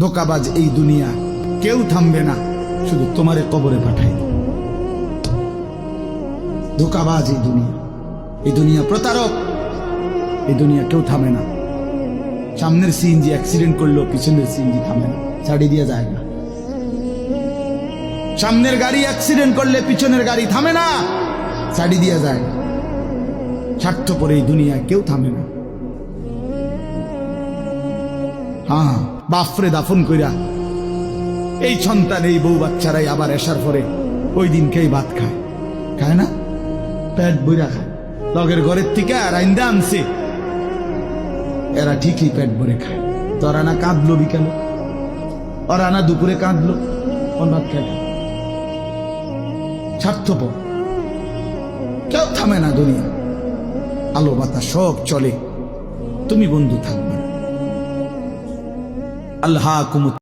ধোকাবাজ এই দুনিয়া। কেউ থামবে না, শুধু তোমারে কবরে পাঠাই। ধোকাবাজ এই দুনিয়া। এই দুনিয়া প্রতারক। এই দুনিয়া কেউ থামে না। সামনের সিএনজি অ্যাক্সিডেন্ট করল, পিছনের সিএনজি থামে না। ছাড়ি দিয়ে যায় না। সামনের গাড়ি অ্যাক্সিডেন্ট করলে, পিছনের গাড়ি থামে না। ছাড়ি দিয়ে যায় না। স্বার্থপর এই দুনিয়া কেউ থামে না। হ্যাঁ বাফরে দাফন কইরা। এই সন্তান, এই বউ বাচ্চারাই আবার আসার পরে ওই দিনকেই ভাত খায়। খায় না? প্যাট বইরা খায়। লগের ঘরের থেকে আর আইন্দা আনছে। এরা ঠিকই প্যাট ভরে খায়। তোরা না কাঁদলো বিকালে? ওরা না দুপুরে কাঁদলো? ওর ভাত। স্বার্থপর। কেউ থামে না দুনিয়া। আলো বাতা সব চলে। তুমি বন্ধু থাকবে। আল্লাহ কুমুত